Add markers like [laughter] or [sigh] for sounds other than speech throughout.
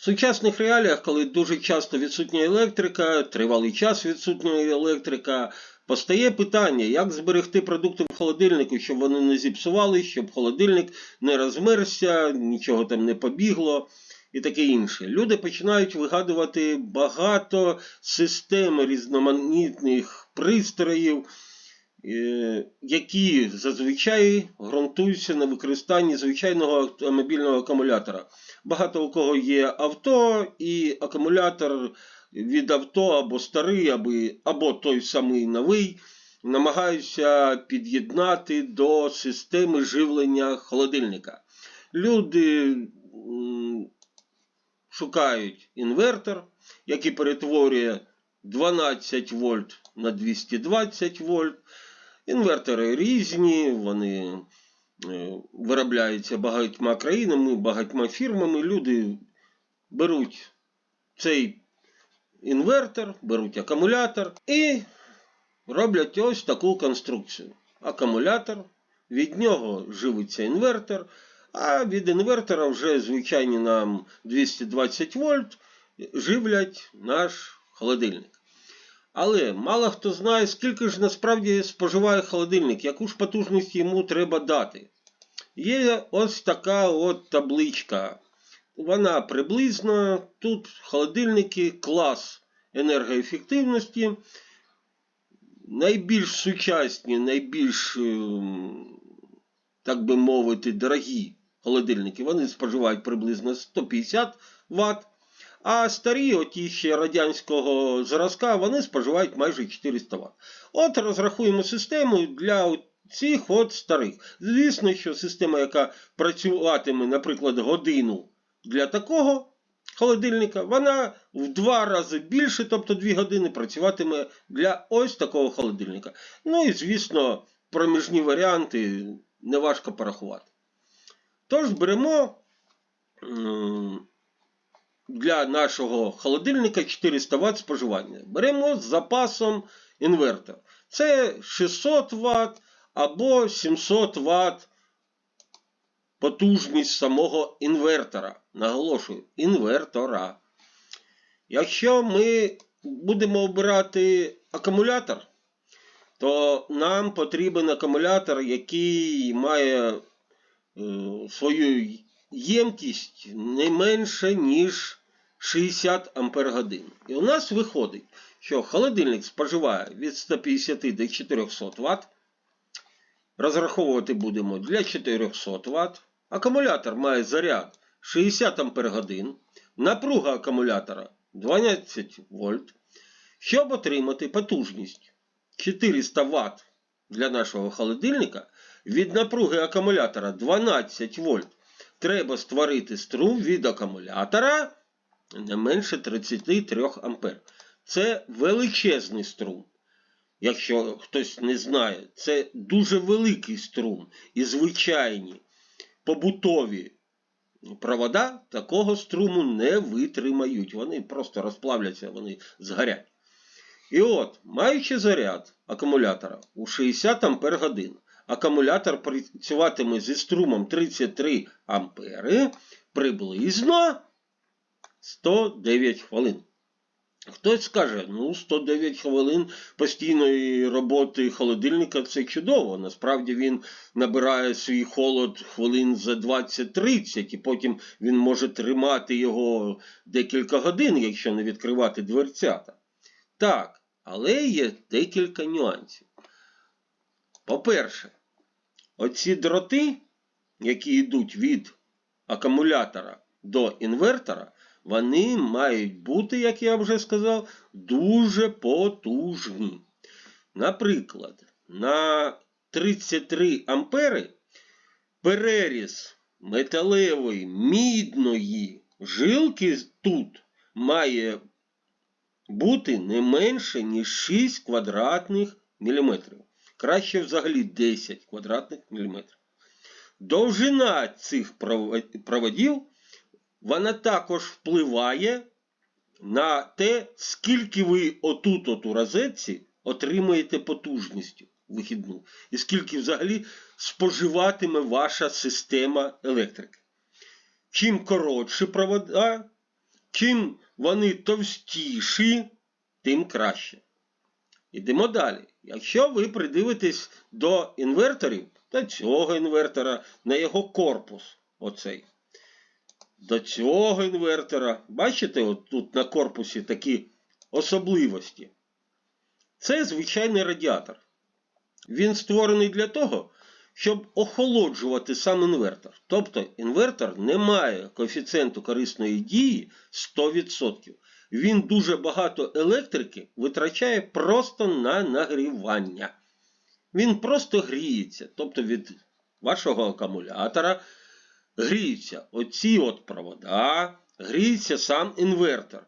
В сучасних реаліях, коли дуже часто відсутня електрика, тривалий час відсутня електрика, постає питання, як зберегти продукти в холодильнику, щоб вони не зіпсували, щоб холодильник не розмерзся, нічого там не побігло і таке інше. Люди починають вигадувати багато систем різноманітних пристроїв, які зазвичай ґрунтуються на використанні звичайного автомобільного акумулятора. Багато у кого є авто, і акумулятор від авто або старий, або, або той самий новий, намагаються під'єднати до системи живлення холодильника. Люди шукають інвертор, який перетворює 12 вольт на 220 вольт. Інвертори різні, вони е, виробляються багатьма країнами, багатьма фірмами. Люди беруть цей інвертор, беруть акумулятор і роблять ось таку конструкцію. Акумулятор, від нього живиться інвертор, а від інвертора вже звичайні нам 220 вольт живлять наш холодильник. Але мало хто знає, скільки ж насправді споживає холодильник, яку ж потужність йому треба дати. Є ось така от табличка. Вона приблизно, тут холодильники клас енергоефективності. Найбільш сучасні, найбільш, ем, так би мовити, дорогі холодильники, вони споживають приблизно 150 Вт. А старі, оті ще радянського зразка, вони споживають майже 400 Вт. От розрахуємо систему для цих от старих. Звісно, що система, яка працюватиме, наприклад, годину для такого холодильника, вона в два рази більше, тобто 2 години, працюватиме для ось такого холодильника. Ну і, звісно, проміжні варіанти неважко порахувати. Тож беремо для нашого холодильника 400 Вт споживання. Беремо з запасом інвертор. Це 600 Вт або 700 Вт потужність самого інвертора. Наголошую, інвертора. Якщо ми будемо обирати акумулятор, то нам потрібен акумулятор, який має е, свою ємкість не менше, ніж 60 Ампер годин. І у нас виходить, що холодильник споживає від 150 до 400 Вт. Розраховувати будемо для 400 Вт. Акумулятор має заряд 60 Ампер годин. Напруга акумулятора 12 вольт. Щоб отримати потужність 400 Вт для нашого холодильника, від напруги акумулятора 12 вольт треба створити струм від акумулятора не менше 33 ампер. Це величезний струм. Якщо хтось не знає, це дуже великий струм. І звичайні побутові провода такого струму не витримають. Вони просто розплавляться, вони згорять. І от, маючи заряд акумулятора у 60 Ампер годин, акумулятор працюватиме зі струмом 33 ампери приблизно 109 хвилин. Хтось скаже, ну 109 хвилин постійної роботи холодильника це чудово. Насправді він набирає свій холод хвилин за 20-30, і потім він може тримати його декілька годин, якщо не відкривати дверцята. Так, але є декілька нюансів. По-перше, оці дроти, які йдуть від акумулятора до інвертора, вони мають бути, як я вже сказав, дуже потужні. Наприклад, на 33 ампери переріз металевої мідної жилки тут має бути не менше, ніж 6 квадратних міліметрів. Краще взагалі 10 квадратних міліметрів. Довжина цих проводів вона також впливає на те, скільки ви отут от у розетці отримаєте потужністю вихідну. І скільки взагалі споживатиме ваша система електрики. Чим коротше провода, чим вони товстіші, тим краще. Ідемо далі. Якщо ви придивитесь до інверторів, до цього інвертора, на його корпус, оцей. До цього інвертора, бачите, от тут на корпусі такі особливості. Це звичайний радіатор. Він створений для того, щоб охолоджувати сам інвертор. Тобто інвертор не має коефіцієнту корисної дії 100%. Він дуже багато електрики витрачає просто на нагрівання. Він просто гріється. Тобто від вашого акумулятора гріються оці от провода, гріється сам інвертор.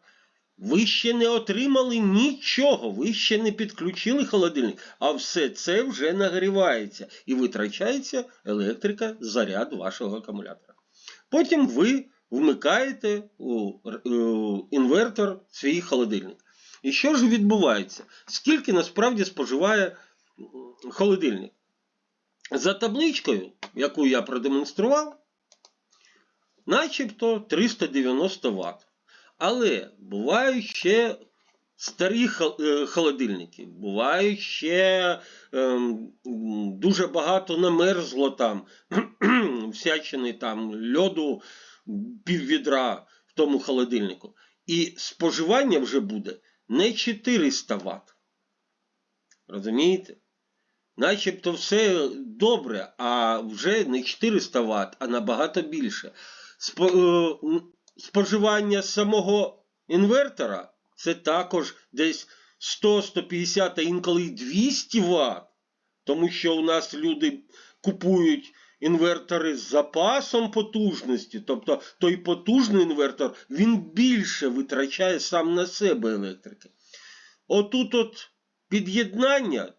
Ви ще не отримали нічого, ви ще не підключили холодильник, а все це вже нагрівається і витрачається електрика, заряд вашого акумулятора. Потім ви вмикаєте у е, інвертор свій холодильник. І що ж відбувається? Скільки насправді споживає холодильник? За табличкою, яку я продемонстрував, начебто 390 Вт. Але бувають ще старі е, холодильники, бувають ще ем, дуже багато намерзло там, [clears throat] всячини там льоду піввідра в тому холодильнику. І споживання вже буде не 400 Вт. Розумієте? Начебто все добре, а вже не 400 Вт, а набагато більше. Е, споживання самого інвертора це також десь 100-150, а інколи 200 Вт. Тому що у нас люди купують інвертори з запасом потужності. Тобто той потужний інвертор він більше витрачає сам на себе електрики. Отут от під'єднання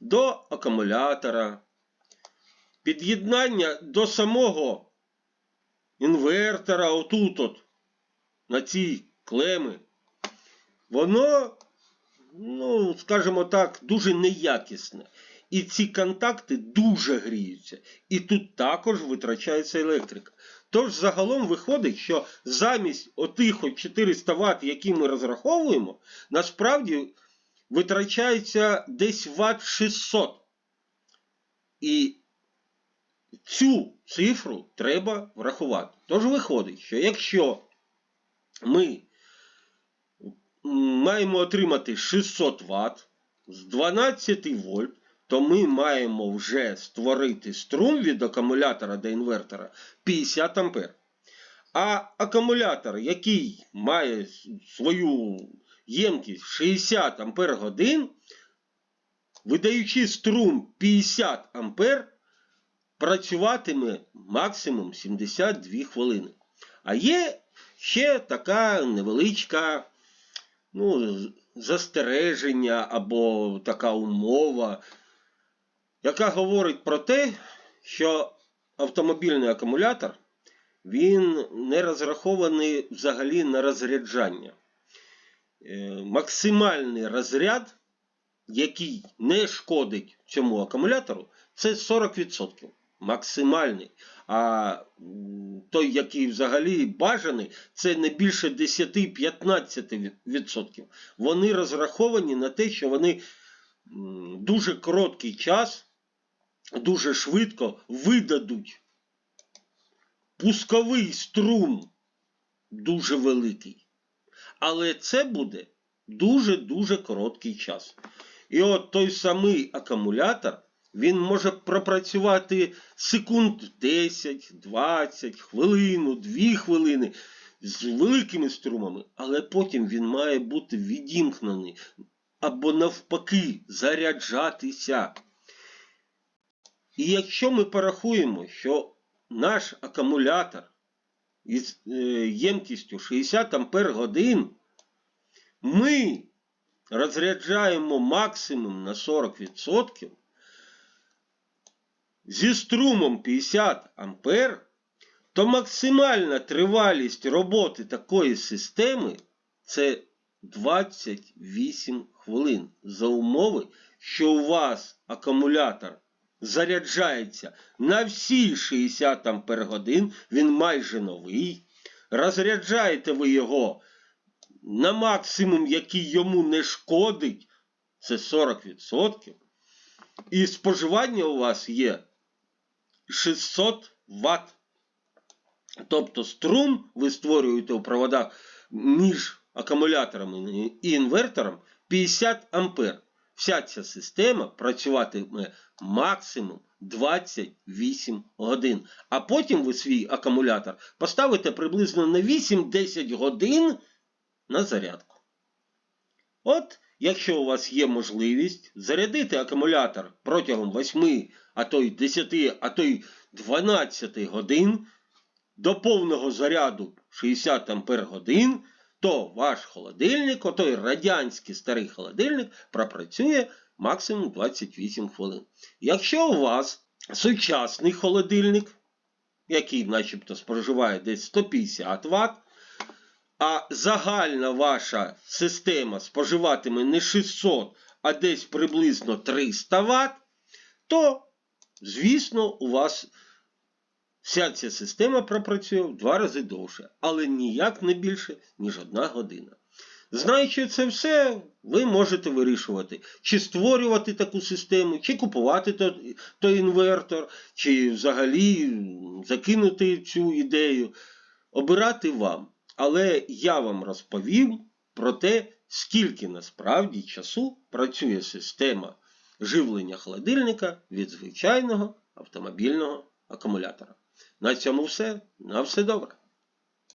до акумулятора, під'єднання до самого інвертора, отут от, на ці клеми, воно, ну, скажімо так, дуже неякісне. І ці контакти дуже гріються. І тут також витрачається електрика. Тож загалом виходить, що замість отих 400 Вт, які ми розраховуємо, насправді витрачається десь Вт 600. І цю цифру треба врахувати. Тож виходить, що якщо ми маємо отримати 600 Вт з 12 вольт, то ми маємо вже створити струм від акумулятора до інвертора 50 ампер. А акумулятор, який має свою ємкість 60 ампер годин, видаючи струм 50 ампер, працюватиме максимум 72 хвилини. А є ще така невеличка ну, застереження або така умова, яка говорить про те, що автомобільний акумулятор він не розрахований взагалі на розряджання. Е, Максимальний розряд, який не шкодить цьому акумулятору, це 40%. Максимальний. А той, який взагалі бажаний, це не більше 10-15%. Вони розраховані на те, що вони дуже короткий час, дуже швидко видадуть пусковий струм дуже великий. Але це буде дуже-дуже короткий час. І от той самий акумулятор, він може пропрацювати секунд 10, 20, хвилину, 2 хвилини з великими струмами, але потім він має бути відімкнений або навпаки заряджатися. І якщо ми порахуємо, що наш акумулятор із е, ємкістю 60 ампер годин, ми розряджаємо максимум на 40% зі струмом 50 ампер, то максимальна тривалість роботи такої системи це 28 хвилин за умови, що у вас акумулятор заряджається на всі 60 ампер годин, він майже новий, розряджаєте ви його на максимум, який йому не шкодить, це 40%. І споживання у вас є 600 Вт. Тобто струм ви створюєте у проводах між акумуляторами і інвертором 50 ампер. Вся ця система працюватиме максимум 28 годин. А потім ви свій акумулятор поставите приблизно на 8-10 годин на зарядку. От, якщо у вас є можливість зарядити акумулятор протягом 8, а то й 10, а то й 12 годин до повного заряду 60 ампер годин, то ваш холодильник, отой радянський старий холодильник, пропрацює максимум 28 хвилин. Якщо у вас сучасний холодильник, який начебто споживає десь 150 Вт, а загальна ваша система споживатиме не 600, а десь приблизно 300 Вт, то, звісно, у вас вся ця система пропрацює в два рази довше, але ніяк не більше, ніж одна година. Знаючи це все, ви можете вирішувати, чи створювати таку систему, чи купувати той, той інвертор, чи взагалі закинути цю ідею. Обирати вам. Але я вам розповім про те, скільки насправді часу працює система живлення холодильника від звичайного автомобільного акумулятора. На цьому все. На все добре.